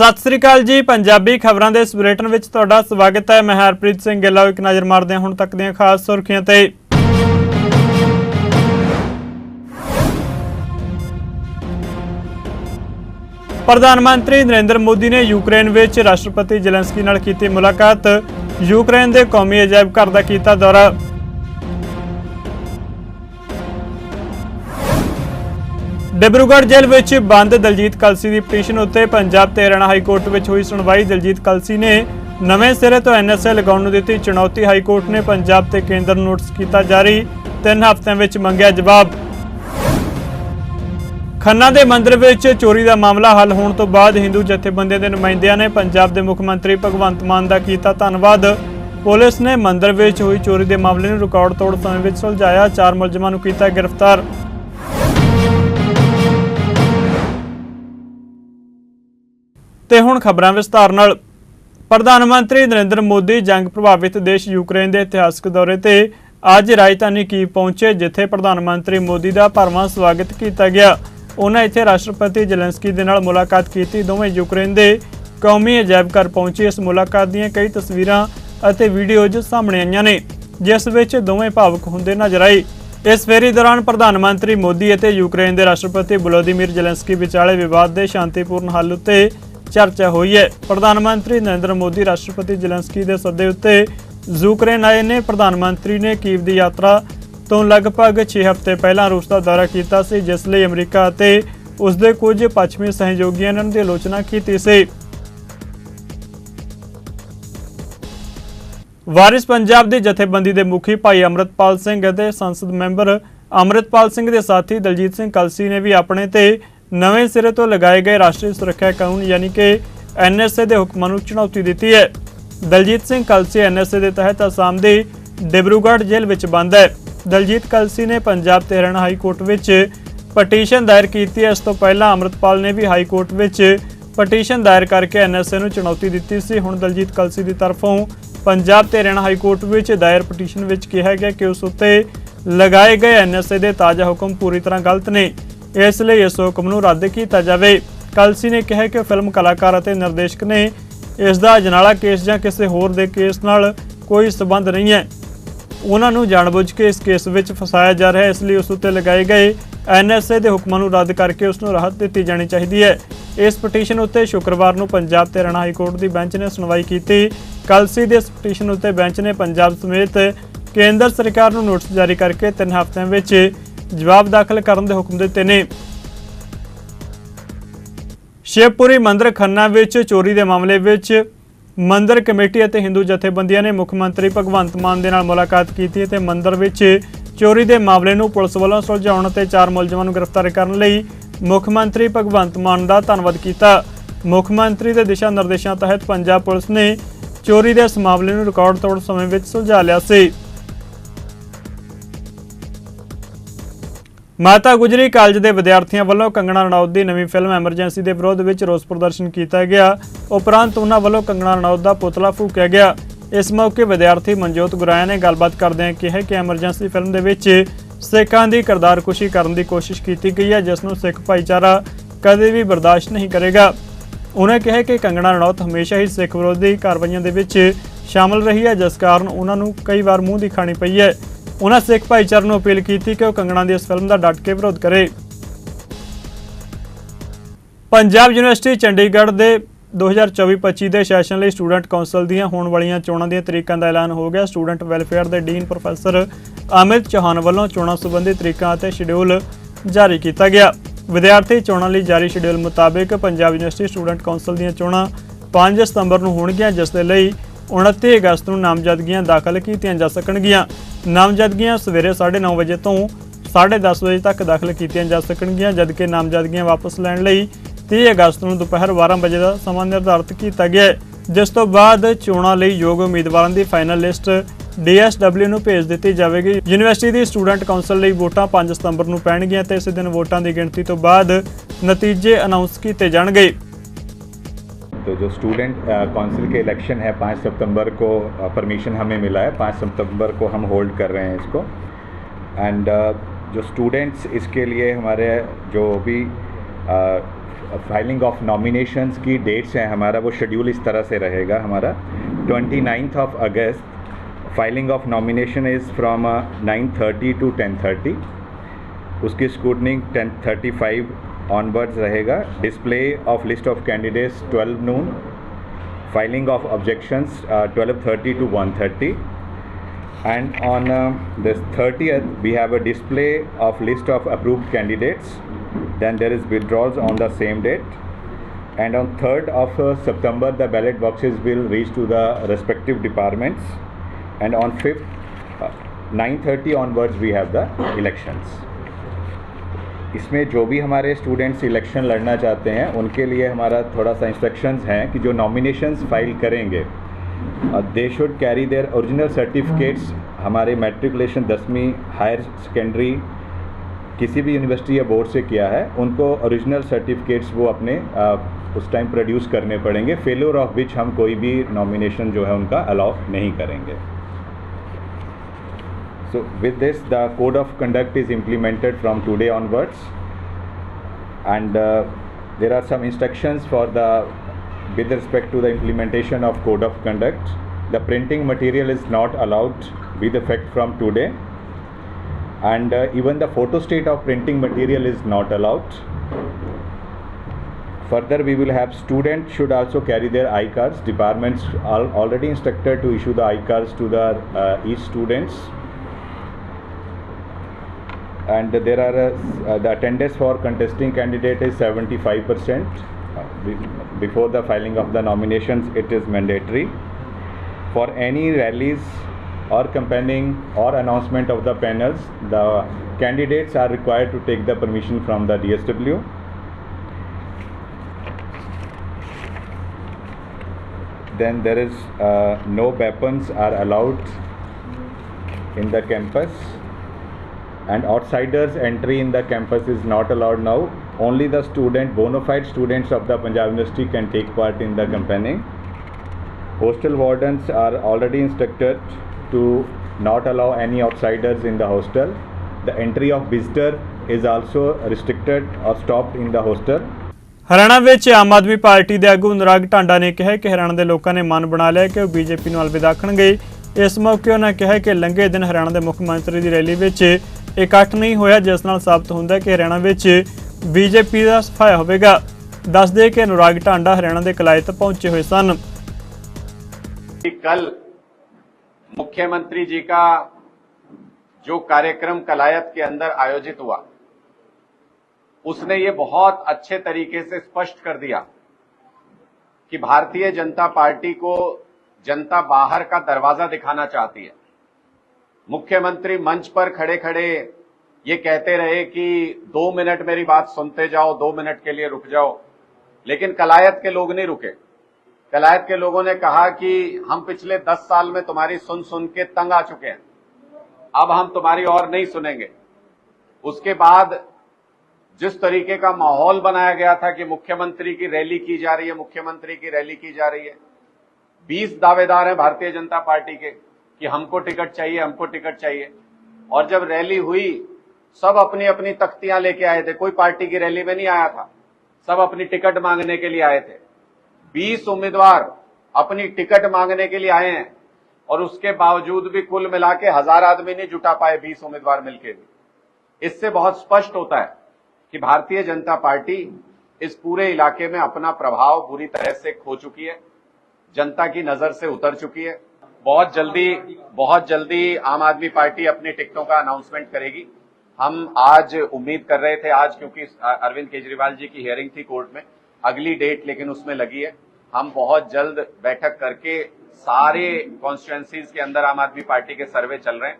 ਸਤਿ ਸ੍ਰੀ ਅਕਾਲ ਜੀ, ਪੰਜਾਬੀ ਖਬਰਾਂ ਦੇ ਇਸ ਬੁਲੇਟਿਨ ਵਿੱਚ ਤੁਹਾਡਾ ਸਵਾਗਤ ਹੈ। ਮੈਂ ਹਰਪ੍ਰੀਤ ਸਿੰਘ ਗਿੱਲ ਇੱਕ ਨਜ਼ਰ ਮਾਰਦੇ ਹਾਂ ਹੁਣ ਤੱਕ ਦੀਆਂ ਖਾਸ ਸੁਰਖੀਆਂ ਤੇ। ਪ੍ਰਧਾਨ ਮੰਤਰੀ ਨਰਿੰਦਰ ਮੋਦੀ ਨੇ ਯੂਕਰੇਨ ਵਿੱਚ ਰਾਸ਼ਟਰਪਤੀ ਜ਼ੈਲੈਂਸਕੀ ਨਾਲ ਕੀਤੀ ਮੁਲਾਕਾਤ। ਯੂਕਰੇਨ ਦੇ ਕੌਮੀ ਅਜਾਇਬ ਘਰ ਦਾ ਕੀਤਾ ਦੌਰਾ। ਡਿਬਰੂਗੜ੍ਹ ਜੇਲ੍ਹ ਵਿੱਚ ਬੰਦ ਦਲਜੀਤ ਕਲਸੀ ਦੀ ਪਟੀਸ਼ਨ ਉੱਤੇ ਪੰਜਾਬ ਤੇ ਹਰਿਆਣਾ ਹਾਈ ਕੋਰਟ ਵਿੱਚ ਹੋਈ ਸੁਣਵਾਈ। ਦਲਜੀਤ ਕਲਸੀ ਨੇ ਨਵੇਂ ਸਿਰੇ ਤੋਂ ਐਨਐਸਏ ਲਗਾਉਣ ਨੂੰ ਦਿੱਤੀ ਚੁਣੌਤੀ। ਹਾਈ ਕੋਰਟ ਨੇ ਪੰਜਾਬ ਤੇ ਕੇਂਦਰ ਨੂੰ ਨੋਟਿਸ ਕੀਤਾ ਜਾਰੀ। ਤਿੰਨ ਹਫ਼ਤਿਆਂ ਵਿੱਚ ਮੰਗਿਆ ਜਵਾਬ। ਖੰਨਾ ਦੇ ਮੰਦਿਰ ਵਿੱਚ ਚੋਰੀ ਦਾ ਮਾਮਲਾ ਹੱਲ ਹੋਣ ਤੋਂ ਬਾਅਦ ਹਿੰਦੂ ਜਥੇਬੰਦੀਆਂ ਦੇ ਨੁਮਾਇੰਦਿਆਂ ਨੇ ਪੰਜਾਬ ਦੇ ਮੁੱਖ ਮੰਤਰੀ ਭਗਵੰਤ ਮਾਨ ਦਾ ਕੀਤਾ ਧੰਨਵਾਦ। ਪੁਲਿਸ ਨੇ ਮੰਦਿਰ ਵਿੱਚ ਹੋਈ ਚੋਰੀ ਦੇ ਮਾਮਲੇ ਨੂੰ ਰਿਕਾਰਡ ਤੋੜ ਸਮੇਂ ਵਿੱਚ ਸੁਲਝਾਇਆ। ਚਾਰ ਮੁਲਜ਼ਮਾਂ ਨੂੰ ਕੀਤਾ ਗ੍ਰਿਫਤਾਰ। ਤੇ ਹੁਣ ਖਬਰਾਂ ਵਿਸਤਾਰ ਨਾਲ। ਪ੍ਰਧਾਨ ਮੰਤਰੀ ਨਰਿੰਦਰ ਮੋਦੀ ਜੰਗ ਪ੍ਰਭਾਵਿਤ ਦੇਸ਼ ਯੂਕਰੇਨ ਦੇ ਇਤਿਹਾਸਕ ਦੌਰੇ ਤੇ ਅੱਜ ਰਾਜਧਾਨੀ ਕੀਵ ਪਹੁੰਚੇ, ਜਿੱਥੇ ਪ੍ਰਧਾਨ ਮੰਤਰੀ ਮੋਦੀ ਦਾ ਭਰਵਾਂ ਸਵਾਗਤ ਕੀਤਾ ਗਿਆ। ਉਹਨਾਂ ਇੱਥੇ ਰਾਸ਼ਟਰਪਤੀ ਜ਼ੈਲੈਂਸਕੀ ਦੇ ਨਾਲ ਮੁਲਾਕਾਤ ਕੀਤੀ। ਦੋਵੇਂ ਯੂਕਰੇਨ ਦੇ ਕੌਮੀ ਅਜਾਇਬ ਘਰ ਪਹੁੰਚੇ। ਇਸ ਮੁਲਾਕਾਤ ਦੀਆਂ ਕਈ ਤਸਵੀਰਾਂ ਅਤੇ ਵੀਡੀਓਜ਼ ਸਾਹਮਣੇ ਆਈਆਂ ਨੇ, ਜਿਸ ਵਿੱਚ ਦੋਵੇਂ ਭਾਵਕ ਹੁੰਦੇ ਨਜ਼ਰ ਆਏ। ਇਸ ਫੇਰੀ ਦੌਰਾਨ ਪ੍ਰਧਾਨ ਮੰਤਰੀ ਮੋਦੀ ਅਤੇ ਯੂਕਰੇਨ ਦੇ ਰਾਸ਼ਟਰਪਤੀ ਵਲੋਦੀਮੀਰ ਜ਼ੈਲੈਂਸਕੀ ਵਿਚਾਲੇ ਵਿਵਾਦ ਦੇ ਸ਼ਾਂਤੀਪੂਰਨ ਹੱਲ ਉੱਤੇ ਚਰਚਾ ਹੋਈ ਹੈ। ਪ੍ਰਧਾਨ ਮੰਤਰੀ ਨਰਿੰਦਰ ਮੋਦੀ, ਰਾਸ਼ਟਰਪਤੀ ਜ਼ੈਲੈਂਸਕੀ ਦੇ ਸੱਦੇ ਉੱਤੇ ਯੂਕਰੇਨ ਆਏ ਨੇ। ਪ੍ਰਧਾਨ ਮੰਤਰੀ ਨੇ ਕੀਵ ਦੀ ਯਾਤਰਾ ਤੋਂ ਲਗਭਗ 6 ਹਫ਼ਤੇ ਪਹਿਲਾਂ ਰੂਸ ਦਾ ਦੌਰਾ ਕੀਤਾ ਸੀ, ਜਿਸ ਲਈ ਅਮਰੀਕਾ ਅਤੇ ਉਸ ਦੇ ਕੁਝ ਪੱਛਮੀ ਸਹਿਯੋਗੀਆਂ ਨੇ ਦੀ ਆਲੋਚਨਾ ਕੀਤੀ ਸੀ। ਵਾਰਿਸ ਪੰਜਾਬ ਦੀ ਜਥੇਬੰਦੀ ਦੇ ਮੁਖੀ ਭਾਈ ਅਮਰਤਪਾਲ ਸਿੰਘ ਅਤੇ ਸੰਸਦ ਮੈਂਬਰ ਅਮਰਤਪਾਲ ਸਿੰਘ ਦੇ ਸਾਥੀ ਦਲਜੀਤ ਸਿੰਘ ਕਲਸੀ ਨੇ ਵੀ ਆਪਣੇ ਤੇ ਨਵੇਂ ਸਿਰੇ ਤੋਂ ਲਗਾਏ ਗਏ ਰਾਸ਼ਟਰੀ ਸੁਰੱਖਿਆ ਕਾਨੂੰਨ ਯਾਨੀ ਕਿ ਐਨਐਸਏ ਦੇ ਹੁਕਮਾਂ ਨੂੰ ਚੁਣੌਤੀ ਦਿੱਤੀ ਹੈ। ਦਲਜੀਤ ਸਿੰਘ ਕਲਸੀ ਐਨਐਸਏ ਦੇ ਤਹਿਤ ਅਸਾਮ ਦੇ ਡਿਬਰੂਗੜ੍ਹ ਜੇਲ੍ਹ ਵਿੱਚ ਬੰਦ ਹੈ। ਦਲਜੀਤ ਕਲਸੀ ਨੇ ਪੰਜਾਬ ਤੇ ਹਰਿਆਣਾ ਹਾਈ ਕੋਰਟ ਵਿੱਚ ਪਟੀਸ਼ਨ ਦਾਇਰ ਕੀਤੀ ਹੈ। ਇਸ ਤੋਂ ਪਹਿਲਾਂ ਅਮਰਤਪਾਲ ਨੇ ਵੀ ਹਾਈ ਕੋਰਟ ਵਿੱਚ ਪਟੀਸ਼ਨ ਦਾਇਰ ਕਰਕੇ ਐਨਐਸਏ ਨੂੰ ਚੁਣੌਤੀ ਦਿੱਤੀ ਸੀ। ਹੁਣ ਦਲਜੀਤ ਕਲਸੀ ਦੀ ਤਰਫੋਂ ਪੰਜਾਬ ਤੇ ਹਰਿਆਣਾ ਹਾਈ ਕੋਰਟ ਵਿੱਚ ਦਾਇਰ ਪਟੀਸ਼ਨ ਵਿੱਚ ਕਿਹਾ ਗਿਆ ਕਿ ਉਸ ਉੱਤੇ ਲਗਾਏ ਗਏ ਐਨਐਸਏ ਦੇ ਤਾਜ਼ਾ ਹੁਕਮ ਪੂਰੀ ਤਰ੍ਹਾਂ ਗਲਤ ਨੇ। ਇਸ ਲਈ ਇਸ ਹੁਕਮ ਨੂੰ ਰੱਦ ਕੀਤਾ ਜਾਵੇ। ਕਲਸੀ ਨੇ ਕਿਹਾ ਕਿ ਫਿਲਮ ਕਲਾਕਾਰ ਅਤੇ ਨਿਰਦੇਸ਼ਕ ਨੇ ਇਸ ਦਾ ਅਜਨਾਲਾ ਕੇਸ ਜਾਂ ਕਿਸੇ ਹੋਰ ਦੇ ਕੇਸ ਨਾਲ ਕੋਈ ਸਬੰਧ ਨਹੀਂ ਹੈ। ਉਹਨਾਂ ਨੂੰ ਜਾਣਬੁੱਝ ਕੇ ਇਸ ਕੇਸ ਵਿੱਚ ਫਸਾਇਆ ਜਾ ਰਿਹਾ ਹੈ, ਇਸ ਲਈ ਉਸ ਉੱਤੇ ਲਗਾਏ ਗਏ ਐਨਐਸਏ ਦੇ ਹੁਕਮਾਂ ਨੂੰ ਰੱਦ ਕਰਕੇ ਉਸ ਨੂੰ ਰਾਹਤ ਦਿੱਤੀ ਜਾਣੀ ਚਾਹੀਦੀ ਹੈ। ਇਸ ਪਟੀਸ਼ਨ ਉੱਤੇ ਸ਼ੁੱਕਰਵਾਰ ਨੂੰ ਪੰਜਾਬ ਤੇ ਹਰਿਆਣਾ ਹਾਈ ਕੋਰਟ ਦੀ ਬੈਂਚ ਨੇ ਸੁਣਵਾਈ ਕੀਤੀ। ਕਲਸੀ ਦੇ ਇਸ ਪਟੀਸ਼ਨ ਉੱਤੇ ਬੈਂਚ ਨੇ ਪੰਜਾਬ ਸਮੇਤ ਕੇਂਦਰ ਸਰਕਾਰ ਨੂੰ ਨੋਟਿਸ ਜਾਰੀ ਕਰਕੇ ਤਿੰਨ ਹਫ਼ਤਿਆਂ ਵਿੱਚ ਜਵਾਬ ਦਾਖਲ ਕਰਨ ਦੇ ਹੁਕਮ ਦਿੱਤੇ ਨੇ। ਸ਼ਿਵਪੁਰੀ ਮੰਦਰ ਖੰਨਾ ਵਿੱਚ ਚੋਰੀ ਦੇ ਮਾਮਲੇ ਵਿੱਚ ਮੰਦਰ ਕਮੇਟੀ ਅਤੇ ਹਿੰਦੂ ਜਥੇਬੰਦੀਆਂ ਨੇ ਮੁੱਖ ਮੰਤਰੀ ਭਗਵੰਤ ਮਾਨ ਦੇ ਨਾਲ ਮੁਲਾਕਾਤ ਕੀਤੀ ਅਤੇ ਮੰਦਰ ਵਿੱਚ ਚੋਰੀ ਦੇ ਮਾਮਲੇ ਨੂੰ ਪੁਲਿਸ ਵੱਲੋਂ ਸੁਲਝਾਉਣ ਅਤੇ ਚਾਰ ਮੁਲਜ਼ਮਾਂ ਨੂੰ ਗ੍ਰਿਫਤਾਰ ਕਰਨ ਲਈ ਮੁੱਖ ਮੰਤਰੀ ਭਗਵੰਤ ਮਾਨ ਦਾ ਧੰਨਵਾਦ ਕੀਤਾ। ਮੁੱਖ ਮੰਤਰੀ ਦੇ ਦਿਸ਼ਾ ਨਿਰਦੇਸ਼ਾਂ ਤਹਿਤ ਪੰਜਾਬ ਪੁਲਿਸ ਨੇ ਚੋਰੀ ਦੇ ਇਸ ਮਾਮਲੇ ਨੂੰ ਰਿਕਾਰਡ ਤੋੜ ਸਮੇਂ ਵਿੱਚ ਸੁਲਝਾ ਲਿਆ ਸੀ। ਮਾਤਾ ਗੁਜਰੀ ਕਾਲਜ ਦੇ ਵਿਦਿਆਰਥੀਆਂ ਵੱਲੋਂ ਕੰਗਣਾ ਰਣੌਤ ਦੀ ਨਵੀਂ ਫਿਲਮ ਐਮਰਜੈਂਸੀ ਦੇ ਵਿਰੋਧ ਵਿੱਚ ਰੋਸ ਪ੍ਰਦਰਸ਼ਨ ਕੀਤਾ ਗਿਆ। ਉਪਰੰਤ ਉਹਨਾਂ ਵੱਲੋਂ ਕੰਗਣਾ ਰਣੌਤ ਦਾ ਪੁਤਲਾ ਫੂਕਿਆ ਗਿਆ। ਇਸ ਮੌਕੇ ਵਿਦਿਆਰਥੀ ਮਨਜੋਤ ਗੁਰਾਇਆ ਨੇ ਗੱਲਬਾਤ ਕਰਦਿਆਂ ਕਿਹਾ ਕਿ ਐਮਰਜੈਂਸੀ ਫਿਲਮ ਦੇ ਵਿੱਚ ਸਿੱਖਾਂ ਦੀ ਕਿਰਦਾਰਕੁਸ਼ੀ ਕਰਨ ਦੀ ਕੋਸ਼ਿਸ਼ ਕੀਤੀ ਗਈ ਹੈ, ਜਿਸ ਨੂੰ ਸਿੱਖ ਭਾਈਚਾਰਾ ਕਦੇ ਵੀ ਬਰਦਾਸ਼ਤ ਨਹੀਂ ਕਰੇਗਾ। ਉਹਨਾਂ ਕਿਹਾ ਕਿ ਕੰਗਣਾ ਰਣੌਤ ਹਮੇਸ਼ਾ ਹੀ ਸਿੱਖ ਵਿਰੋਧੀ ਕਾਰਵਾਈਆਂ ਦੇ ਵਿੱਚ ਸ਼ਾਮਲ ਰਹੀ ਹੈ, ਜਿਸ ਕਾਰਨ ਉਹਨਾਂ ਨੂੰ ਕਈ ਵਾਰ ਮੂੰਹ ਦਿਖਾਣੀ ਪਈ ਹੈ। ਉਹਨਾਂ ਸਿੱਖ ਭਾਈਚਾਰੇ ਨੂੰ ਅਪੀਲ ਕੀਤੀ ਕਿ ਉਹ ਕੰਗਣਾ ਦੀ ਇਸ ਫਿਲਮ ਦਾ ਡਟ ਕੇ ਵਿਰੋਧ ਕਰੇ। ਪੰਜਾਬ ਯੂਨੀਵਰਸਿਟੀ ਚੰਡੀਗੜ੍ਹ ਦੇ 2024-25 ਦੇ ਸੈਸ਼ਨ ਲਈ ਸਟੂਡੈਂਟ ਕੌਂਸਲ ਦੀਆਂ ਹੋਣ ਵਾਲੀਆਂ ਚੋਣਾਂ ਦੀਆਂ ਤਰੀਕਾਂ ਦਾ ਐਲਾਨ ਹੋ ਗਿਆ। ਸਟੂਡੈਂਟ ਵੈਲਫੇਅਰ ਦੇ ਡੀਨ ਪ੍ਰੋਫੈਸਰ ਅਮਿਤ ਚੌਹਾਨ ਵੱਲੋਂ ਚੋਣਾਂ ਸੰਬੰਧੀ ਤਰੀਕਾਂ ਅਤੇ ਸ਼ਡਿਊਲ ਜਾਰੀ ਕੀਤਾ ਗਿਆ। ਵਿਦਿਆਰਥੀ ਚੋਣਾਂ ਲਈ ਜਾਰੀ ਸ਼ਡਿਊਲ ਮੁਤਾਬਕ ਪੰਜਾਬ ਯੂਨੀਵਰਸਿਟੀ ਸਟੂਡੈਂਟ ਕੌਂਸਲ ਦੀਆਂ ਚੋਣਾਂ 5 ਸਤੰਬਰ ਨੂੰ ਹੋਣਗੀਆਂ, ਜਿਸ ਦੇ ਲਈ 29 ਅਗਸਤ ਨੂੰ ਨਾਮਜ਼ਦਗੀਆਂ ਦਾਖਲ ਕੀਤੀਆਂ ਜਾ ਸਕਣਗੀਆਂ। ਨਾਮਜ਼ਦਗੀਆਂ ਸਵੇਰੇ 9:30 ਵਜੇ ਤੋਂ 10:30 ਵਜੇ ਤੱਕ ਦਾਖਲ ਕੀਤੀਆਂ ਜਾ ਸਕਣਗੀਆਂ, ਜਦਕਿ ਨਾਮਜ਼ਦਗੀਆਂ ਵਾਪਸ ਲੈਣ ਲਈ 30 ਅਗਸਤ ਨੂੰ ਦੁਪਹਿਰ 12 ਵਜੇ ਦਾ ਸਮਾਂ ਨਿਰਧਾਰਤ ਕੀਤਾ ਗਿਆ ਹੈ। ਜਿਸ ਤੋਂ ਬਾਅਦ ਚੋਣਾਂ ਲਈ ਯੋਗ ਉਮੀਦਵਾਰਾਂ ਦੀ ਫਾਈਨਲ ਲਿਸਟ DSW ਨੂੰ ਭੇਜ ਦਿੱਤੀ ਜਾਵੇਗੀ। ਯੂਨੀਵਰਸਿਟੀ ਦੀ ਸਟੂਡੈਂਟ ਕੌਂਸਲ ਲਈ ਵੋਟਾਂ 5 ਸਤੰਬਰ ਨੂੰ ਪੈਣਗੀਆਂ ਤੇ ਇਸੇ ਦਿਨ ਵੋਟਾਂ ਦੀ ਗਿਣਤੀ ਤੋਂ ਬਾਅਦ ਨਤੀਜੇ ਅਨਾਉਂਸ ਕੀਤੇ ਜਾਣਗੇ। तो जो स्टूडेंट काउंसिल के इलेक्शन है पाँच सितंबर को परमिशन हमें मिला है। पाँच सितंबर को हम होल्ड कर रहे हैं इसको। एंड जो स्टूडेंट्स इसके लिए हमारे, जो भी फाइलिंग ऑफ़ नॉमिनेशंस की डेट्स हैं, हमारा वो शेड्यूल इस तरह से रहेगा हमारा। 29th of August filing of nomination is from 9:30 to 10:30 उसकी स्कूटनिंग 10:35 ऑनवर्ड्स रहेगा display of list of candidates 12 noon filing of objections uh, 12:30 to 1:30 and on uh, this 30th we have a display of list of approved candidates then there is withdrawals on the same date and on 3rd of uh, september the ballot boxes will reach to the respective departments and on 5th uh, 9:30 onwards we have the elections इसमें जो भी हमारे students election लड़ना चाहते हैं उनके लिए हमारा थोड़ा सा इंस्ट्रक्शंस हैं कि जो नॉमिनेशंस फ़ाइल करेंगे। They should carry their original certificates हमारे मेट्रिकुलेशन दसवीं हायर सेकेंडरी किसी भी यूनिवर्सिटी या बोर्ड से किया है उनको ओरिजिनल सर्टिफिकेट्स वो अपने अ, उस टाइम प्रोड्यूस करने पड़ेंगे। फेलोर ऑफ़ विच हम कोई भी नॉमिनेशन जो है उनका अलाउ नहीं करेंगे। So with this, the code of conduct is implemented from today onwards, and uh, there are some instructions for the with respect to the implementation of code of conduct. The printing material is not allowed with effect from today, and uh, even the photostat of printing material is not allowed. Further, we will have students should also carry their I cards. Departments are already instructed to issue the I cards to the uh, each students and there are uh, uh, the attendance for contesting candidate is 75 percent. Before the filing of the nominations it is mandatory. For any rallies or campaigning or announcement of the panels the candidates are required to take the permission from the dsw then there is uh, no weapons are allowed in the campus and outsiders entry in the campus is not allowed now only the student bona fide students of the punjab university can take part in the campaigning hostel wardens are already instructed to not allow any outsiders in the hostel the entry of visitor is also restricted or stopped in the hostel Haryana ਵਿੱਚ Aam Aadmi party ਦੇ ਆਗੂ ਅਨੁਰਾਗ ਢਾਂਡਾ ਨੇ ਕਿਹਾ ਕਿ ਹਰਿਆਣਾ ਦੇ ਲੋਕਾਂ ਨੇ ਮਨ ਬਣਾ ਲਿਆ ਕਿ ਉਹ ਬੀਜੇਪੀ ਨੂੰ ਅਲਵਿਦਾ ਆਖਣਗੇ ਇਸ ਮੌਕੇ ਉਹਨਾਂ ਕਿਹਾ ਕਿ ਲੰਘੇ ਦਿਨ ਹਰਿਆਣਾ ਦੇ ਮੁੱਖ ਮੰਤਰੀ ਦੀ ਰੈਲੀ ਵਿੱਚ ਇਕੱਠ ਨਹੀਂ ਹੋਇਆ ਜਿਸ ਨਾਲ ਸਾਬਤ ਹੁੰਦਾ ਹੈ ਕਿ ਹਰਿਆਣਾ ਵਿੱਚ ਬੀਜੇਪੀ ਦਾ ਸਫਾਇਆ ਹੋਵੇਗਾ ਦੱਸਦੇ ਕਿ ਅਨੁਰਾਗ ਢਾਂਡਾ ਹਰਿਆਣਾ ਦੇ ਕਲਾਇਤ ਪਹੁੰਚੇ ਹੋਏ ਸਨ कि कल मुख्यमंत्री जी का जो कार्यक्रम कलायत के अंदर आयोजित हुआ उसने ये बहुत अच्छे तरीके से स्पष्ट कर दिया कि भारतीय जनता पार्टी को जनता बाहर का दरवाजा दिखाना चाहती है मुख्यमंत्री मंच पर खड़े खड़े ये कहते रहे कि दो मिनट मेरी बात सुनते जाओ, दो मिनट के लिए रुक जाओ। लेकिन कलायत के लोग नहीं रुके। कलायत के लोगों ने कहा कि हम पिछले दस साल में तुम्हारी सुन सुन के तंग आ चुके हैं। अब हम तुम्हारी और नहीं सुनेंगे। उसके बाद जिस तरीके का माहौल बनाया गया था कि मुख्यमंत्री की रैली की जा रही है, मुख्यमंत्री की रैली की जा रही है, बीस दावेदार हैं भारतीय जनता पार्टी के। कि हमको टिकट चाहिए, हमको टिकट चाहिए। और जब रैली हुई, सब अपनी अपनी तख्तियाँ लेके आए थे। कोई पार्टी की रैली में नहीं आया था। सब अपनी टिकट मांगने के लिए आए थे। बीस उम्मीदवार अपनी टिकट मांगने के लिए आए हैं। और उसके बावजूद भी कुल मिला के हज़ार आदमी नहीं जुटा पाए बीस उम्मीदवार मिलके भी। इससे बहुत स्पष्ट होता है कि भारतीय जनता पार्टी इस पूरे इलाके में अपना प्रभाव बुरी तरह से खो चुकी है। जनता की नज़र से उतर चुकी है। बहुत जल्दी बहुत जल्दी आम आदमी पार्टी अपनी टिकटों का अनाउंसमेंट करेगी। हम आज उम्मीद कर रहे थे, आज क्योंकि अरविंद केजरीवाल जी की हियरिंग थी कोर्ट में, अगली डेट लेकिन उसमें लगी है। हम बहुत जल्द बैठक करके सारे कॉन्स्टिट्युएंसीज के अंदर आम आदमी पार्टी के सर्वे चल रहे हैं।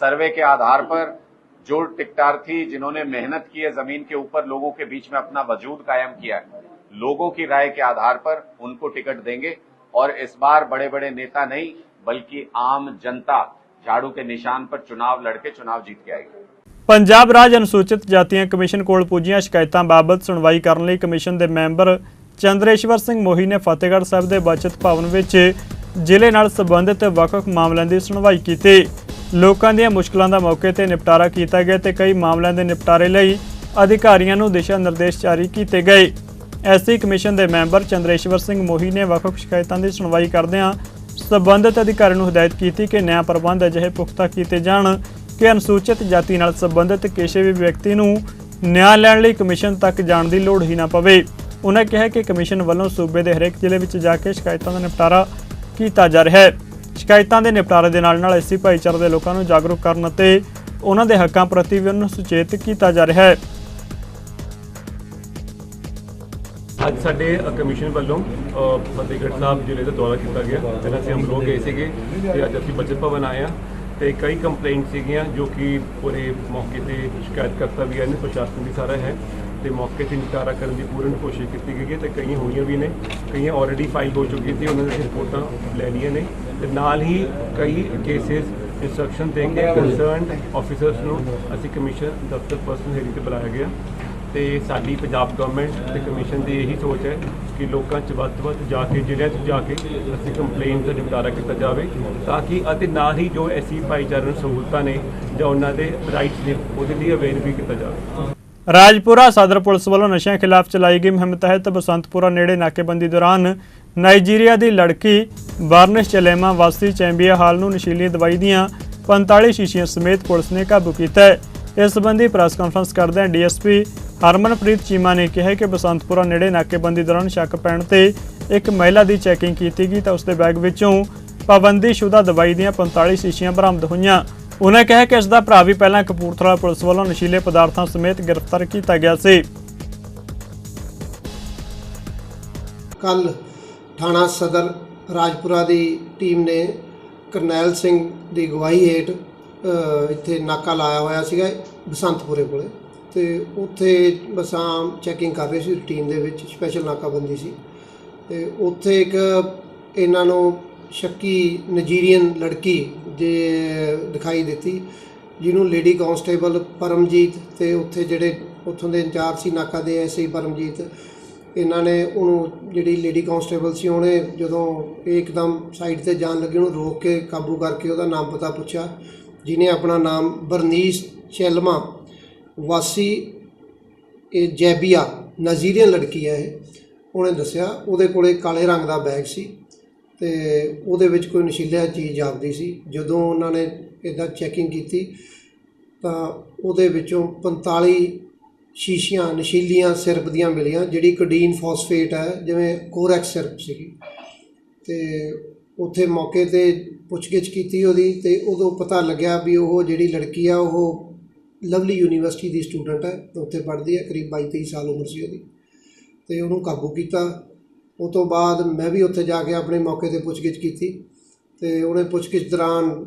सर्वे के आधार पर जो टिकटार्थी जिन्होंने मेहनत की है, ज़मीन के ऊपर लोगों के बीच में अपना वजूद कायम किया है, लोगों की राय के आधार पर उनको टिकट देंगे। और इस बार बड़े बड़े नेता नहीं बल्कि आम जनता झाड़ू के निशान पर चुनाव लड़के चुनाव जीत के आएगी ਪੰਜਾਬ ਰਾਜ ਅਨੁਸੂਚਿਤ ਜਾਤੀਆਂ ਕਮਿਸ਼ਨ ਕੋਲ ਪੁੱਜੀਆਂ ਸ਼ਿਕਾਇਤਾਂ ਬਾਬਤ ਸੁਣਵਾਈ ਕਰਨ ਲਈ ਕਮਿਸ਼ਨ ਦੇ ਮੈਂਬਰ ਚੰਦਰੇਸ਼ਵਰ ਸਿੰਘ ਮੋਹੀ ਨੇ ਫਤਿਹਗੜ੍ਹ ਸਾਹਿਬ ਦੇ ਬਚਤ ਭਵਨ ਵਿੱਚ ਜ਼ਿਲ੍ਹੇ ਨਾਲ ਸੰਬੰਧਿਤ ਵੱਖ-ਵੱਖ ਮਾਮਲਿਆਂ ਦੀ ਸੁਣਵਾਈ ਕੀਤੀ ਲੋਕਾਂ ਦੀਆਂ ਮੁਸ਼ਕਲਾਂ ਦਾ ਮੌਕੇ ਤੇ ਨਿਪਟਾਰਾ ਕੀਤਾ ਗਿਆ ਤੇ ਕਈ ਮਾਮਲਿਆਂ ਦੇ ਨਿਪਟਾਰੇ ਲਈ ਅਧਿਕਾਰੀਆਂ ਨੂੰ ਦਿਸ਼ਾ ਨਿਰਦੇਸ਼ ਜਾਰੀ ਕੀਤੇ ਗਏ ਐਸਸੀ ਕਮਿਸ਼ਨ ਦੇ ਮੈਂਬਰ ਚੰਦਰੇਸ਼ਵਰ ਸਿੰਘ ਮੋਹੀ ਨੇ ਵੱਖ-ਵੱਖ ਸ਼ਿਕਾਇਤਾਂ ਦੀ ਸੁਣਵਾਈ ਕਰਦਿਆਂ ਸੰਬੰਧਿਤ ਅਧਿਕਾਰੀ ਨੂੰ ਹਦਾਇਤ ਕੀਤੀ ਕਿ ਨਿਆਂ ਪ੍ਰਬੰਧ ਅਜਿਹੇ ਪੁਖਤਾ ਕੀਤੇ ਜਾਣ ਕਿ ਅਨੁਸੂਚਿਤ ਜਾਤੀ ਨਾਲ ਸੰਬੰਧਿਤ ਕਿਸੇ ਵੀ ਵਿਅਕਤੀ ਨੂੰ ਨਿਆਂ ਲੈਣ ਲਈ ਕਮਿਸ਼ਨ ਤੱਕ ਜਾਣ ਦੀ ਲੋੜ ਹੀ ਨਾ ਪਵੇ। ਉਹਨਾਂ ਕਿਹਾ ਕਿ ਕਮਿਸ਼ਨ ਵੱਲੋਂ ਸੂਬੇ ਦੇ ਹਰੇਕ ਜ਼ਿਲ੍ਹੇ ਵਿੱਚ ਜਾ ਕੇ ਸ਼ਿਕਾਇਤਾਂ ਦਾ ਨਿਪਟਾਰਾ ਕੀਤਾ ਜਾ ਰਿਹਾ ਹੈ। ਸ਼ਿਕਾਇਤਾਂ ਦੇ ਨਿਪਟਾਰੇ ਦੇ ਨਾਲ ਨਾਲ ਐਸੀ ਭਾਈਚਾਰੇ ਦੇ ਲੋਕਾਂ ਨੂੰ ਜਾਗਰੂਕ ਕਰਨ ਅਤੇ ਉਹਨਾਂ ਦੇ ਹੱਕਾਂ ਪ੍ਰਤੀ ਵੀ ਉਹਨਾਂ ਨੂੰ ਸੁਚੇਤ ਕੀਤਾ ਜਾ ਰਿਹਾ ਹੈ। ਅੱਜ ਸਾਡੇ ਕਮਿਸ਼ਨ ਵੱਲੋਂ ਫਤਿਹਗੜ੍ਹ ਸਾਹਿਬ ਜ਼ਿਲ੍ਹੇ ਦਾ ਦੌਰਾ ਕੀਤਾ ਗਿਆ। ਪਹਿਲਾਂ ਅਸੀਂ ਅਮਲੋਹ ਗਏ ਸੀਗੇ ਤੇ ਅੱਜ ਅਸੀਂ ਬਜਟ ਭਵਨ ਆਏ ਹਾਂ ਤੇ ਕਈ ਕੰਪਲੇਂਟ ਸੀਗੀਆਂ ਜੋ ਕਿ ਪੂਰੇ ਮੌਕੇ ਤੇ ਸ਼ਿਕਾਇਤ ਕਰਤਾ ਵੀ ਹਨ ਪ੍ਰਸ਼ਾਸਨ ਵੀ ਸਾਰਾ ਹੈ ਤੇ ਮੌਕੇ ਤੇ ਨਿਪਟਾਰਾ ਕਰਨ ਦੀ ਪੂਰਨ ਕੋਸ਼ਿਸ਼ ਕੀਤੀ ਗਈ ਹੈ ਤੇ ਕਈਆਂ ਹੋਈਆਂ ਵੀ ਨੇ, ਕਈਆਂ ਆਲਰੇਡੀ ਫਾਈਲ ਹੋ ਚੁੱਕੀ ਸੀ, ਉਹਨਾਂ ਦੀਆਂ ਰਿਪੋਰਟਾਂ ਲੈ ਲਈਆਂ ਨੇ ਤੇ ਨਾਲ ਹੀ ਕਈ ਕੇਸਿਸ ਇੰਸਟਰਕਸ਼ਨ ਦੇ ਕੇ ਕੰਸਰਨਡ ਆਫੀਸਰਸ ਨੂੰ। ਅਸੀਂ ਕਮਿਸ਼ਨ ਦਫ਼ਤਰ ਪਰਸਨ ਹੈਰੀ ਤੇ ਬੁਲਾਇਆ ਗਿਆ। ਤੇ ਸਾਡੀ ਪੰਜਾਬ ਗਵਰਨਮੈਂਟ ਤੇ ਕਮਿਸ਼ਨ ਦੀ ਇਹੀ ਸੋਚ ਹੈ ਕਿ ਲੋਕਾਂ 'ਚ ਵੱਧ ਤੋਂ ਵੱਧ ਜਾ ਕੇ, ਜ਼ਿਲ੍ਹਿਆਂ 'ਚ ਜਾ ਕੇ ਅਸੀਂ ਕੰਪਲੇਂਟ ਦਾ ਨਿਪਟਾਰਾ ਕੀਤਾ ਜਾਵੇ ਤਾਂ ਕਿ ਅਤੇ ਨਾਲ ਹੀ ਜੋ ਐਸੀ ਭਾਈਚਾਰੇ ਨੂੰ ਸਹੂਲਤਾਂ ਨੇ ਜਾਂ ਉਹਨਾਂ ਦੇ ਰਾਈਟਸ ਨੇ, ਉਹਦੇ ਲਈ ਅਵੇਅਰ ਵੀ ਕੀਤਾ ਜਾਵੇ। ਰਾਜਪੁਰਾ ਸਦਰ ਪੁਲਿਸ ਵੱਲੋਂ ਨਸ਼ਿਆਂ ਖਿਲਾਫ ਚਲਾਈ ਗਈ ਮੁਹਿੰਮ ਤਹਿਤ ਬਸੰਤਪੁਰਾ ਨੇੜੇ ਨਾਕੇਬੰਦੀ ਦੌਰਾਨ ਨਾਈਜੀਰੀਆ ਦੀ ਲੜਕੀ ਬਾਰਨਿਸ਼ ਚਲੇਮਾ ਵਾਸੀ ਚੈਂਬੀਆ ਹਾਲ ਨੂੰ ਨਸ਼ੀਲੀ ਦਵਾਈ ਦੀਆਂ 45 ਸ਼ੀਸ਼ੀਆਂ ਸਮੇਤ ਪੁਲਿਸ ਨੇ ਕਾਬੂ ਕੀਤਾ ਹੈ। ਇਸ ਸੰਬੰਧੀ ਪ੍ਰੈਸ ਕਾਨਫਰੰਸ ਕਰਦਿਆਂ ਡੀਐਸਪੀ ਹਰਮਨਪ੍ਰੀਤ ਚੀਮਾ ਨੇ ਕਿਹਾ ਕਿ ਬਸੰਤਪੁਰਾ ਨੇੜੇ ਨਾਕੇਬੰਦੀ ਦੌਰਾਨ ਸ਼ੱਕ ਪੈਣ ਤੇ ਇੱਕ ਮਹਿਲਾ ਦੀ ਚੈਕਿੰਗ ਕੀਤੀ ਗਈ ਤਾਂ ਉਸ ਦੇ ਬੈਗ ਵਿੱਚੋਂ ਪਾਬੰਦੀਸ਼ੁਦਾ ਦਵਾਈ ਦੀਆਂ 45 ਸ਼ੀਸ਼ੀਆਂ ਬਰਾਮਦ ਹੋਈਆਂ। ਉਨ੍ਹਾਂ ਕਿਹਾ ਕਿ ਇਸ ਦਾ ਭਰਾ ਵੀ ਪਹਿਲਾਂ ਕਪੂਰਥਲਾ ਪੁਲਿਸ ਵੱਲੋਂ ਨਸ਼ੀਲੇ ਪਦਾਰਥਾਂ ਸਮੇਤ ਗ੍ਰਿਫਤਾਰ ਕੀਤਾ ਗਿਆ ਸੀ। ਕੱਲ ਥਾਣਾ ਸਦਰ ਰਾਜਪੁਰਾ ਦੀ ਟੀਮ ਨੇ ਕਰਨੈਲ ਸਿੰਘ ਦੀ ਗਵਾਹੀ ਹੇਠ ਇੱਥੇ ਨਾਕਾ ਲਾਇਆ ਹੋਇਆ ਸੀਗਾ ਬਸੰਤਪੁਰੇ ਕੋਲੇ। ਤੇ ਉੱਥੇ ਬਸਾਂ ਚੈਕਿੰਗ ਕਰ ਰਹੇ ਸੀ ਰੂਟੀਨ ਦੇ ਵਿੱਚ ਸਪੈਸ਼ਲ ਨਾਕਾਬੰਦੀ ਸੀ। ਤੇ ਉੱਥੇ ਇੱਕ ਇਹਨਾਂ ਨੂੰ ਸ਼ੱਕੀ ਨਜੀਰੀਅਨ ਲੜਕੀ ਦੇ ਦਿਖਾਈ ਦਿੱਤੀ, ਜਿਹਨੂੰ ਲੇਡੀ ਕਾਂਸਟੇਬਲ ਪਰਮਜੀਤ ਤੇ ਉੱਥੇ ਜਿਹੜੇ ਉੱਥੋਂ ਦੇ ਇੰਚਾਰਜ ਸੀ ਨਾਕਾ ਦੇ ਐਸਆਈ ਪਰਮਜੀਤ, ਇਹਨਾਂ ਨੇ ਉਹਨੂੰ ਜਿਹੜੀ ਲੇਡੀ ਕਾਂਸਟੇਬਲ ਸੀ ਉਹਨੇ ਜਦੋਂ ਇਹ ਇੱਕਦਮ ਸਾਈਡ ਤੇ ਜਾਣ ਲੱਗੀ, ਉਹਨੂੰ ਰੋਕ ਕੇ ਕਾਬੂ ਕਰਕੇ ਉਹਦਾ ਨਾਮ ਪਤਾ ਪੁੱਛਿਆ, ਜਿਹਨੇ ਆਪਣਾ ਨਾਮ ਬਰਨੀਸ਼ ਚੈਲਮਾ ਵਾਸੀ ਇਹ ਜੈਬੀਆ ਨਾਈਜੀਰੀਅਨ ਲੜਕੀ ਹੈ ਇਹ, ਉਹਨੇ ਦੱਸਿਆ ਉਹਦੇ ਕੋਲੇ ਕਾਲੇ ਰੰਗ ਦਾ ਬੈਗ ਸੀ ਤੇ ਉਹਦੇ ਵਿੱਚ ਕੋਈ ਨਸ਼ੀਲਾ ਚੀਜ਼ ਜਾਪਦੀ ਸੀ। ਜਦੋਂ ਉਹਨਾਂ ਨੇ ਇਹਦਾ ਚੈਕਿੰਗ ਕੀਤੀ ਤਾਂ ਉਹਦੇ ਵਿੱਚੋਂ 45 ਸ਼ੀਸ਼ੀਆਂ ਨਸ਼ੀਲੀਆਂ ਸਿਰਪ ਦੀਆਂ ਮਿਲੀਆਂ, ਜਿਹੜੀ ਕੋਡੀਨ ਫਾਸਫੇਟ ਹੈ, ਜਿਵੇਂ ਕੋਰੈਕਸ ਸਿਰਪ ਸੀਗੀ। ਤੇ ਉੱਥੇ ਮੌਕੇ ਤੇ ਪੁੱਛਗਿੱਛ ਕੀਤੀ ਉਹਦੀ ਤੇ ਉਦੋਂ ਪਤਾ ਲੱਗਿਆ ਵੀ ਉਹ ਜਿਹੜੀ ਲੜਕੀ ਆ, ਉਹ ਲਵਲੀ ਯੂਨੀਵਰਸਿਟੀ ਦੀ ਸਟੂਡੈਂਟ ਹੈ ਉੱਥੇ ਪੜ੍ਹਦੀ ਹੈ ਕਰੀਬ 22 23 ਸਾਲ ਉਮਰ ਸੀ ਉਹਦੀ। ਤੇ ਉਹਨੂੰ ਕਾਬੂ ਕੀਤਾ। ਉਹ ਤੋਂ ਬਾਅਦ ਮੈਂ ਵੀ ਉੱਥੇ ਜਾ ਕੇ ਆਪਣੇ ਮੌਕੇ ਤੇ ਪੁੱਛਗਿੱਛ ਕੀਤੀ ਤੇ ਉਹਨੇ ਪੁੱਛਗਿੱਛ ਦੌਰਾਨ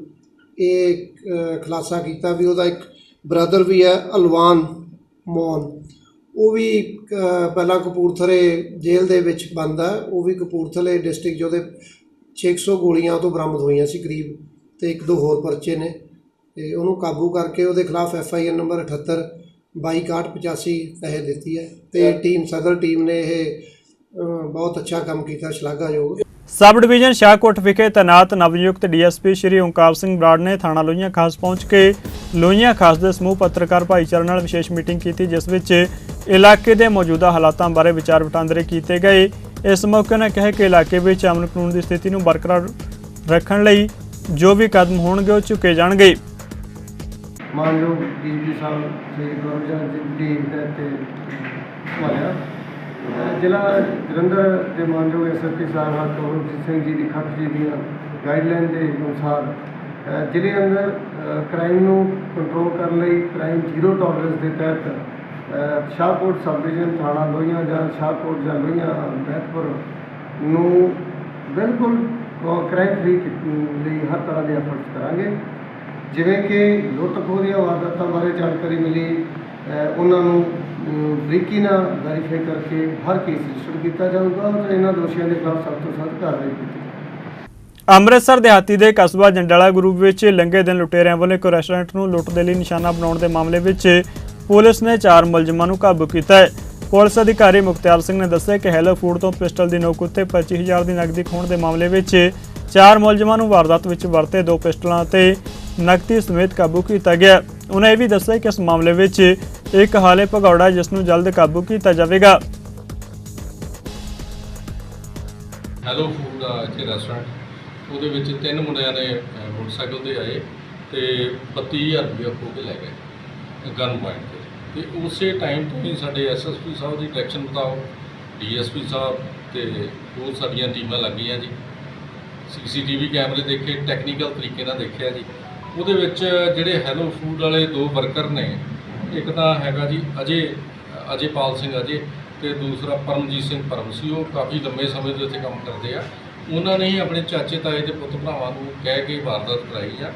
ਇਹ ਅ, ਖੁਲਾਸਾ ਕੀਤਾ ਵੀ ਉਹਦਾ ਇੱਕ ਬ੍ਰਦਰ ਵੀ ਹੈ ਅਲਵਾਨ ਮੌਨ ਉਹ ਵੀ ਪਹਿਲਾਂ ਕਪੂਰਥਲੇ ਜੇਲ੍ਹ ਦੇ ਵਿੱਚ ਬੰਦ ਹੈ। ਉਹ ਵੀ ਕਪੂਰਥਲੇ ਡਿਸਟ੍ਰਿਕਟ ਜਿਹਦੇ 600 ਗੋਲੀਆਂ ਉਹ ਤੋਂ ਬਰਾਮਦ ਹੋਈਆਂ ਸੀ ਕਰੀਬ ਤੇ ਇੱਕ ਦੋ ਹੋਰ ਪਰਚੇ ਨੇ। ਤੇ ਉਹਨੂੰ ਕਾਬੂ ਕਰਕੇ ਉਹਦੇ ਖਿਲਾਫ ਐਫ ਆਈ ਆਰ ਨੰਬਰ 78 2285 ਤਹਿ ਦਿੱਤੀ ਹੈ ਤੇ ਟੀਮ ਸਦਰ ਟੀਮ ਨੇ ਇਹ ਬਹੁਤ ਅੱਛਾ ਕੰਮ ਕੀਤਾ ਸ਼ਲਾਘਾਯੋਗ। ਸਬ ਡਿਵੀਜ਼ਨ ਸ਼ਾਹਕੋਟ ਵਿਖੇ ਤੈਨਾਤ ਨਵਨਿਯੁਕਤ ਡੀਐਸਪੀ ਸ਼੍ਰੀ ਓਂਕਾਰ ਸਿੰਘ ਬਰਾੜ ਨੇ ਥਾਣਾ ਲੋਹੀਆਂ ਖਾਸ ਪਹੁੰਚ ਕੇ ਲੋਹੀਆਂ ਖਾਸ ਦੇ ਸਮੂਹ ਪੱਤਰਕਾਰ ਭਾਈਚਾਰੇ ਨਾਲ ਵਿਸ਼ੇਸ਼ ਮੀਟਿੰਗ ਕੀਤੀ ਜਿਸ ਵਿੱਚ ਇਲਾਕੇ ਦੇ ਮੌਜੂਦਾ ਹਾਲਾਤਾਂ ਬਾਰੇ ਵਿਚਾਰ ਵਟਾਂਦਰੇ ਕੀਤੇ ਗਏ। ਇਸ ਮੌਕੇ ਉਹਨਾਂ ਕਿਹਾ ਕਿ ਇਲਾਕੇ ਵਿੱਚ ਅਮਨ ਕਾਨੂੰਨ ਦੀ ਸਥਿਤੀ ਨੂੰ ਬਰਕਰਾਰ ਰੱਖਣ ਲਈ ਜੋ ਵੀ ਕਦਮ ਹੋਣਗੇ ਉਹ ਚੁੱਕੇ ਜਾਣਗੇ। ਮਾਨਯੋਗ ਡੀਜੀ ਸਾਹਿਬ ਸ੍ਰੀ ਗੁਰਜਨ ਜੀ ਦੇ ਤੇ ਹੋਇਆ ਜ਼ਿਲ੍ਹਾ ਜਲੰਧਰ ਦੇ ਮਾਨਯੋਗ ਐਸਐਸਪੀ ਸਾਹਿਬ ਹਨ ਸਿੰਘ ਜੀ ਦੀ ਖੱਟ ਜੀ ਦੀਆਂ ਗਾਈਡਲਾਈਨ ਦੇ ਅਨੁਸਾਰ ਜ਼ਿਲ੍ਹੇ ਅੰਦਰ ਕ੍ਰਾਈਮ ਨੂੰ ਕੰਟਰੋਲ ਕਰਨ ਲਈ ਕ੍ਰਾਈਮ ਜ਼ੀਰੋ ਟੋਲਰੈਂਸ ਦੇ ਤਹਿਤ ਅ, ਸ਼ਾਹਕੋਟ ਸਬ ਡਿਵੀਜ਼ਨ ਥਾਣਾ ਲੋਹੀਆਂ ਜਾਂ ਸ਼ਾਹਕੋਟ ਜਾਂ ਲੋਹੀਆਂ ਮਹਿਤਪੁਰ ਨੂੰ ਬਿਲਕੁਲ ਕ੍ਰਾਈਮ ਫ੍ਰੀ ਲਈ ਹਰ ਤਰ੍ਹਾਂ ਦੇ ਐਫਰਟਸ ਕਰਾਂਗੇ। ਜਿਵੇਂ ਕਿ ਲੁੱਟ ਦੀਆਂ ਵਾਰਦਾਤਾਂ ਬਾਰੇ ਜਾਣਕਾਰੀ ਮਿਲੀ ਉਹਨਾਂ ਨੂੰ ਬਰੀਕੀ ਨਾਲ ਵੈਰੀਫਾਈ ਕਰਕੇ ਹਰ ਕੇਸ ਰਜਿਸਟਰ ਕੀਤਾ ਜਾਊਗਾ ਤੇ ਇਹਨਾਂ ਦੋਸ਼ੀਆਂ ਦੇ ਖਿਲਾਫ ਸਖਤ ਤੋਂ ਸਖਤ ਕਾਰਵਾਈ ਕੀਤੀ ਅੰਮ੍ਰਿਤਸਰ ਦਿਹਾਤੀ ਦੇ ਕਸਬਾ ਜੰਡਾਲਾ ਗਰੁੱਪ ਵਿੱਚ ਲੰਘੇ ਦਿਨ ਲੁਟੇਰਿਆਂ ਵੱਲੋਂ ਇੱਕ ਰੈਸਟੋਰੈਂਟ ਨੂੰ ਲੁੱਟ ਦੇ ਲਈ ਨਿਸ਼ਾਨਾ ਬਣਾਉਣ ਦੇ ਮਾਮਲੇ ਵਿੱਚ ਪੁਲਿਸ ਨੇ ਚਾਰ ਮੁਲਜ਼ਮਾਂ ਨੂੰ ਕਾਬੂ ਕੀਤਾ ਹੈ। ਪੁਲਿਸ ਅਧਿਕਾਰੀ ਮੁਖਤਿਆਰ ਸਿੰਘ ਨੇ ਦੱਸਿਆ ਕਿ ਹੈਲੋ ਫੂਡ ਤੋਂ ਪਿਸਟਲ ਦੀ ਨੋਕ ਉੱਤੇ 25000 ਦੀ ਨਕਦੀ ਖੋਣ ਦੇ ਮਾਮਲੇ ਵਿੱਚ ਚਾਰ ਮੁਲਜ਼ਮਾਂ ਨੂੰ ਵਾਰਦਾਤ ਵਿੱਚ ਵਰਤੇ ਦੋ ਪਿਸਟਲਾਂ ਅਤੇ ਨਕਦੀ ਸਮੇਤ ਕਾਬੂ ਕੀਤਾ ਗਿਆ। ਉਹਨਾਂ ਇਹ ਵੀ ਦੱਸਿਆ ਕਿ ਇਸ ਮਾਮਲੇ ਵਿੱਚ ਇੱਕ ਹਾਲੇ ਭਗੌੜਾ ਜਿਸ ਨੂੰ ਜਲਦ ਕਾਬੂ ਕੀਤਾ ਜਾਵੇਗਾ। ਹੈਲੋ ਫੂਡ ਦਾ ਇੱਥੇ ਰੈਸਟੋਰੈਂਟ ਉਹਦੇ ਵਿੱਚ ਤਿੰਨ ਮੁੰਡਿਆਂ ਨੇ ਅਹ, ਮੋਟਰਸਾਈਕਲ ਤੇ ਆਏ ਤੇ 32000 ਰੁਪਏ ਖੋ ਕੇ ਲੈ ਗਏ ਗਨ ਪੁਆਇੰਟ ਤੇ। ਤੇ ਉਸੇ ਟਾਈਮ ਤੋਂ ਹੀ ਸਾਡੇ ਐਸਐਸਪੀ ਸਾਹਿਬ ਦੀ ਡਾਇਰੈਕਸ਼ਨ ਮੁਤਾਬਕ ਡੀਐਸਪੀ ਸਾਹਿਬ ਤੇ ਹੋਰ ਸਾਡੀਆਂ ਟੀਮਾਂ ਲੱਗੀਆਂ ਜੀ। ਸੀਸੀਟੀਵੀ ਕੈਮਰੇ ਦੇਖੇ ਟੈਕਨੀਕਲ ਤਰੀਕੇ ਨਾਲ ਦੇਖਿਆ ਜੀ। ਉਹਦੇ ਵਿੱਚ ਜਿਹੜੇ ਹੈਲੋ ਫੂਡ ਵਾਲੇ ਦੋ ਵਰਕਰ ਨੇ, ਇੱਕ ਤਾਂ ਹੈਗਾ ਜੀ ਅਜੇ, ਅਜੇਪਾਲ ਸਿੰਘ ਅਜੇ ਤੇ ਦੂਸਰਾ ਪਰਮਜੀਤ ਸਿੰਘ ਪਰਮ ਸੀ, ਉਹ ਕਾਫੀ ਲੰਬੇ ਸਮੇਂ ਤੋਂ ਇੱਥੇ ਕੰਮ ਕਰਦੇ ਆ। ਉਹਨਾਂ ਨੇ ਹੀ ਆਪਣੇ ਚਾਚੇ ਤਾਏ ਦੇ ਪੁੱਤ ਭਰਾਵਾਂ ਨੂੰ ਕਹਿ ਕੇ ਵਾਰਦਾਤ ਕਰਾਈ ਆ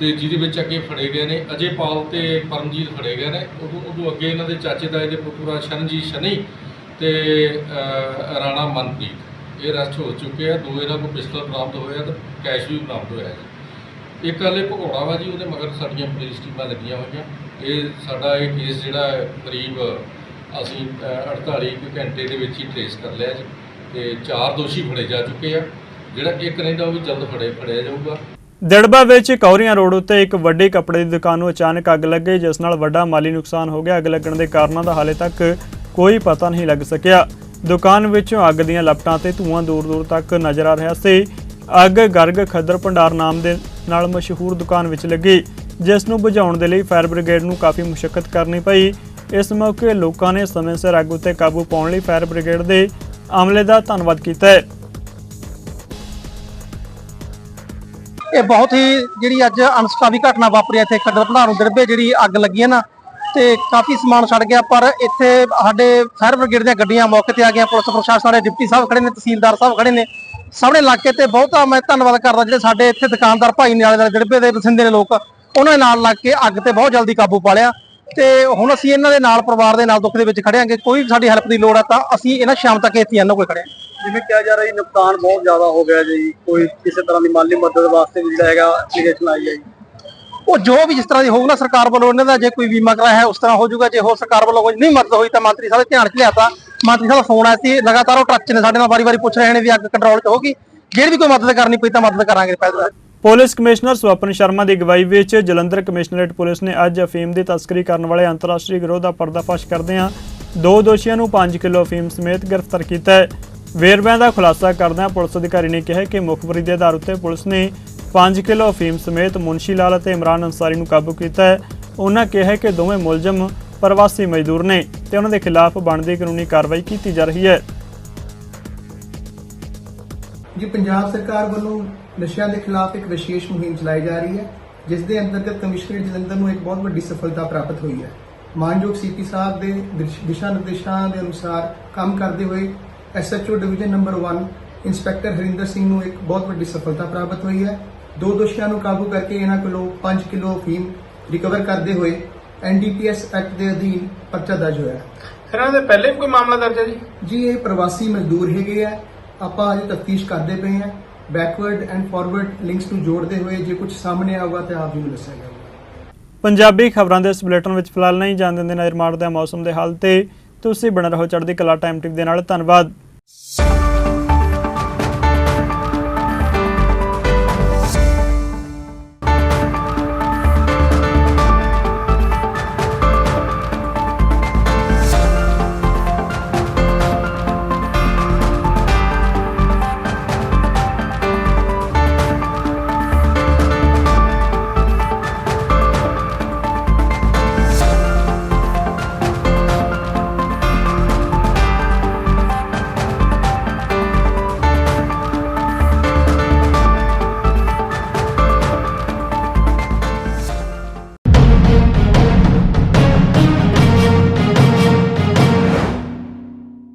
ਤੇ ਜਿਹਦੇ ਵਿੱਚ ਅੱਗੇ ਫੜੇ ਗਏ ਨੇ, ਅਜੇਪਾਲ ਤੇ ਪਰਮਜੀਤ ਫੜੇ ਗਏ ਨੇ। ਉਦੋਂ ਉਦੋਂ ਅੱਗੇ ਇਹਨਾਂ ਦੇ ਚਾਚੇ ਤਾਏ ਦੇ ਪੁੱਤਰਾ ਸ਼ਰਨਜੀਤ ਸ਼ਨੀ ਤੇ ਰਾਣਾ ਮਨਪ੍ਰੀਤ। ਇਹ ਅਰੈਸਟ ਹੋ ਚੁੱਕੇ ਆ ਦੋ ਇਹਨਾਂ ਕੋਲ ਪਿਸਤਲ ਬਰਾਮਦ ਹੋਇਆ ਤੇ ਕੈਸ਼ ਵੀ ਬਰਾਮਦ ਹੋਇਆ ਜੀ। ਇੱਕ ਹਲੇ ਭਗੌੜਾ ਵਾ ਜੀ ਉਹਦੇ ਮਗਰ ਸਾਡੀਆਂ ਪੁਲਿਸ ਟੀਮਾਂ ਲੱਗੀਆਂ ਹੋਈਆਂ। ਇਹ ਸਾਡਾ ਇਹ ਕੇਸ ਜਿਹੜਾ ਹੈ ਕਰੀਬ ਅਸੀਂ ਅ, 48 ਕੁ ਘੰਟੇ ਦੇ ਵਿੱਚ ਹੀ ਟ੍ਰੇਸ ਕਰ ਲਿਆ ਜੀ। ਤੇ ਚਾਰ ਦੋਸ਼ੀ ਫੜੇ ਜਾ ਚੁੱਕੇ ਆ। ਜਿਹੜਾ ਇੱਕ ਰਹਿੰਦਾ ਉਹ ਵੀ ਜਲਦ ਫੜੇ ਫੜਿਆ ਜਾਊਗਾ। ਦਿੜਬਾ ਵਿੱਚ ਕੌਰੀਆਂ ਰੋਡ ਉੱਤੇ ਇੱਕ ਵੱਡੀ ਕੱਪੜੇ ਦੀ ਦੁਕਾਨ ਨੂੰ ਅਚਾਨਕ ਅੱਗ ਲੱਗ ਗਈ ਜਿਸ ਨਾਲ ਵੱਡਾ ਮਾਲੀ ਨੁਕਸਾਨ ਹੋ ਗਿਆ। ਅੱਗ ਲੱਗਣ ਦੇ ਕਾਰਨਾਂ ਦਾ ਹਾਲੇ ਤੱਕ ਕੋਈ ਪਤਾ ਨਹੀਂ ਲੱਗ ਸਕਿਆ। ਦੁਕਾਨ ਵਿੱਚੋਂ ਅੱਗ ਦੀਆਂ ਲਪਟਾਂ ਤੇ ਧੂਆਂ ਦੂਰ-ਦੂਰ ਤੱਕ ਨਜ਼ਰ ਆ ਰਿਹਾ ਸੀ। ਅੱਗ ਗਰਗ ਖੱਦਰ ਭੰਡਾਰ ਨਾਮ ਦੇ ਨਾਲ ਮਸ਼ਹੂਰ ਦੁਕਾਨ ਵਿੱਚ ਲੱਗੀ, ਜਿਸ ਨੂੰ ਬੁਝਾਉਣ ਦੇ ਲਈ ਫਾਇਰ ਬ੍ਰਿਗੇਡ ਨੂੰ ਕਾਫੀ ਮੁਸ਼ਕਲ ਕਰਨੀ ਪਈ। ਇਸ ਮੌਕੇ ਲੋਕਾਂ ਨੇ ਸਮੇਂ ਸਿਰ ਅੱਗ ਉੱਤੇ ਕਾਬੂ ਪਾਉਣ ਲਈ ਫਾਇਰ ਬ੍ਰਿਗੇਡ ਦੇ ਅਮਲੇ ਦਾ ਧੰਨਵਾਦ ਕੀਤਾ। ਹੈ ਇਹ ਬਹੁਤ ਹੀ ਜਿਹੜੀ ਅੱਜ ਅਨਸਕਾਵੀ ਘਟਨਾ ਵਾਪਰੀ ਹੈ ਇੱਥੇ ਖੱਦਰ ਭੰਡਾਰੂ ਦਿਰਬੇ ਜਿਹੜੀ ਅੱਗ ਲੱਗੀ ਹੈ ਨਾ ਤੇ ਕਾਫੀ ਸਮਾਨ ਸੜ ਗਿਆ, ਪਰ ਇੱਥੇ ਸਾਡੇ ਫਾਇਰ ਬ੍ਰਿਗੇਡ ਦੀਆਂ ਗੱਡੀਆਂ ਮੌਕੇ ਤੇ ਆ ਗਈਆਂ, ਪੁਲਿਸ ਪ੍ਰਸ਼ਾਸਨ ਵਾਲੇ, ਡਿਪਟੀ ਸਾਹਿਬ ਖੜੇ ਨੇ, ਤਹਿਸੀਲਦਾਰ ਸਾਹਿਬ ਖੜੇ ਨੇ। ਸਾਹਮਣੇ ਇਲਾਕੇ ਤੇ ਬਹੁਤਾ ਮੈਂ ਧੰਨਵਾਦ ਕਰਦਾ, ਜਿਹੜੇ ਸਾਡੇ ਇੱਥੇ ਦੁਕਾਨਦਾਰ ਭਾਈ ਨੇ ਵਾਲੇ ਦਿਰਬੇ ਦੇ ਵਸਿੰਦੇ ਨੇ ਲੋਕ, ਉਹਨਾਂ ਨਾਲ ਲੱਗ ਕੇ ਅੱਗ ਤੇ ਬਹੁਤ ਜਲਦੀ ਕਾਬੂ ਪਾ ਲਿਆ। ਤੇ ਹੁਣ ਅਸੀਂ ਇਹਨਾਂ ਦੇ ਨਾਲ, ਪਰਿਵਾਰ ਦੇ ਨਾਲ ਦੁੱਖ ਦੇ ਵਿੱਚ ਖੜੇ ਹਾਂਗੇ ਕੋਈ ਸਾਡੀ ਹੈਲਪ ਦੀ ਲੋੜ ਹੈ ਤਾਂ ਅਸੀਂ ਇਹਨਾਂ ਸ਼ਾਮ ਤੱਕ ਇੱਥੇ ਇਹਨਾਂ ਕੋਲ ਖੜੇ ਜਿਵੇਂ ਕਿਹਾ ਜਾ ਰਿਹਾ ਜੀ, ਨੁਕਸਾਨ ਬਹੁਤ ਜ਼ਿਆਦਾ ਹੋ ਗਿਆ ਜੀ, ਕੋਈ ਕਿਸੇ ਤਰ੍ਹਾਂ ਦੀ ਮਾਲੀ ਮਦਦ ਵਾਸਤੇ ਜਿਹੜਾ ਹੈਗਾ ਐਪਲੀਕੇਸ਼ਨ ਆਈ ਹੈ ਜੀ। ਉਹ ਜੋ ਵੀ ਜਿਸ ਤਰ੍ਹਾਂ ਦੀ ਹੋਊ ਨਾ ਸਰਕਾਰ ਵੱਲੋਂ ਇਹਨਾਂ ਦਾ ਜੇ ਕੋਈ ਬੀਮਾ ਕਰਾਇਆ ਹੈ, ਉਸ ਤਰ੍ਹਾਂ ਹੋ ਜਾਊਗਾ। ਜੇ ਹੋਰ ਸਰਕਾਰ ਵੱਲੋਂ ਕੋਈ ਨਹੀਂ ਮਦਦ ਹੋਈ ਤਾਂ ਮੰਤਰੀ ਸਾਹਿਬ ਧਿਆਨ 'ਚ ਲਿਆਤਾ। ਮੰਤਰੀ ਸਾਹਿਬ ਫੋਨ ਆਇਆ ਸੀ, ਲਗਾਤਾਰ ਉਹ ਟਰੱਕ ਨੇ, ਸਾਡੇ ਨਾਲ ਵਾਰੀ-ਵਾਰੀ ਪੁੱਛ ਰਹੇ ਨੇ ਵੀ ਅੱਗ ਕੰਟਰੋਲ 'ਚ ਹੋਗੀ ਜਿਹੜੀ ਵੀ ਕੋਈ ਮਦਦ ਕਰਨੀ ਪਈ ਤਾਂ ਮਦਦ ਕਰਾਂਗੇ ਪਹਿਲਾਂ। ਪੁਲਿਸ ਕਮਿਸ਼ਨਰ ਸਵਪਨ ਸ਼ਰਮਾ ਦੀ ਅਗਵਾਈ ਵਿੱਚ ਜਲੰਧਰ ਕਮਿਸ਼ਨਰੇਟ ਪੁਲਿਸ ਨੇ ਅੱਜ ਅਫੀਮ ਦੀ ਤਸਕਰੀ ਕਰਨ ਵਾਲੇ ਅੰਤਰਰਾਸ਼ਟਰੀ ਗਿਰੋਹ ਦਾ ਪਰਦਾਫਾਸ਼ ਕਰਦਿਆਂ ਦੋ ਦੋਸ਼ੀਆਂ ਨੂੰ 5 ਕਿਲੋ ਅਫੀਮ ਸਮੇਤ ਗ੍ਰਿਫਤਾਰ ਕੀਤਾ ਹੈ। ਵੇਰਵਿਆਂ ਦਾ ਖੁਲਾਸਾ ਕਰਦਿਆਂ ਪੁਲਿਸ ਅਧਿਕਾਰੀ ਨੇ ਕਿਹਾ ਕਿ ਮੁਖਬਰੀ ਦੇ ਆਧਾਰ ਉੱਤੇ ਪੁਲਿਸ ਨੇ 5 ਕਿਲੋ ਅਫੀਮ ਸਮੇਤ ਮੁਨਸ਼ੀ ਲਾਲ ਅਤੇ ਇਮਰਾਨ ਅੰਸਾਰੀ ਨੂੰ ਕਾਬੂ ਕੀਤਾ ਹੈ। ਉਹਨਾਂ ਕਿਹਾ ਕਿ ਦੋਵੇਂ ਮੁਲਜ਼ਮ ਪ੍ਰਵਾਸੀ ਮਜ਼ਦੂਰ ਨੇ ਤੇ ਉਹਨਾਂ ਦੇ ਖਿਲਾਫ ਬਣਦੀ ਕਾਨੂੰਨੀ ਕਾਰਵਾਈ ਕੀਤੀ ਜਾ ਰਹੀ ਹੈ। ਜੀ, ਪੰਜਾਬ ਸਰਕਾਰ ਵੱਲੋਂ ਨਸ਼ਿਆਂ ਦੇ ਖਿਲਾਫ ਇੱਕ ਵਿਸ਼ੇਸ਼ ਮੁਹਿੰਮ ਚਲਾਈ ਜਾ ਰਹੀ ਹੈ, ਜਿਸ ਦੇ ਅੰਤਰਗਤ ਕਮਿਸ਼ਨਰੇਟ ਜਲੰਧਰ ਨੂੰ ਇੱਕ ਬਹੁਤ ਵੱਡੀ ਸਫਲਤਾ ਪ੍ਰਾਪਤ ਹੋਈ ਹੈ। ਮਾਨਯੋਗ ਸੀਪੀ ਸਾਹਿਬ ਦੇ ਦਿਸ਼ਾ ਨਿਰਦੇਸ਼ਾਂ ਦੇ ਅਨੁਸਾਰ ਕੰਮ ਕਰਦੇ ਹੋਏ SHO division number 1 inspector Harinder Singh ਨੂੰ ਇੱਕ ਬਹੁਤ ਵੱਡੀ ਸਫਲਤਾ ਪ੍ਰਾਪਤ ਹੋਈ ਹੈ। ਦੋ ਦੋਸ਼ੀਆਂ ਨੂੰ ਕਾਬੂ ਕਰਕੇ ਇਹਨਾਂ ਕੋਲੋਂ 5 ਕਿਲੋ ਅਫੀਮ ਰਿਕਵਰ ਕਰਦੇ ਹੋਏ ਐਨਡੀਪੀਐਸ ਐਕਟ ਦੇ ਅਧੀਨ ਪਰਚਾ ਦਰਜ ਹੋਇਆ ਇਹਨਾਂ ਦੇ ਪਹਿਲੇ ਵੀ ਕੋਈ ਮਾਮਲਾ ਦਰਜ ਹੈ ਜੀ? ਜੀ ਇਹ ਪ੍ਰਵਾਸੀ ਮਜ਼ਦੂਰ ਹੈਗੇ ਆ। ਆਪਾਂ ਅਜੇ ਤਫਤੀਸ਼ ਕਰਦੇ ਪਏ ਹਾਂ। ਬੈਕਵਰਡ ਐਂਡ ਫਾਰਵਰਡ ਲਿੰਕਸ ਨੂੰ ਜੋੜਦੇ ਹੋਏ ਜੇ ਕੁਝ ਸਾਹਮਣੇ ਆਊਗਾ ਤਾਂ ਆਪ ਜੀ ਨੂੰ ਦੱਸਿਆ ਜਾਊਗਾ। ਪੰਜਾਬੀ ਖਬਰਾਂ ਦੇ ਇਸ ਬੁਲੇਟਿਨ ਵਿੱਚ ਫਿਲਹਾਲ ਨਹੀਂ ਜਾਣ ਦਿੰਦੇ। ਨਜ਼ਰ ਮਾਰਦੇ ਮੌਸਮ ਦੇ ਹਾਲ ਤੇ। ਤੁਸੀਂ ਬਣੇ ਰਹੋ ਚੜ੍ਹਦੀ ਕਲਾ ਟਾਈਮ ਟਿਪ ਦੇ ਨਾਲ। ਧੰਨਵਾਦ।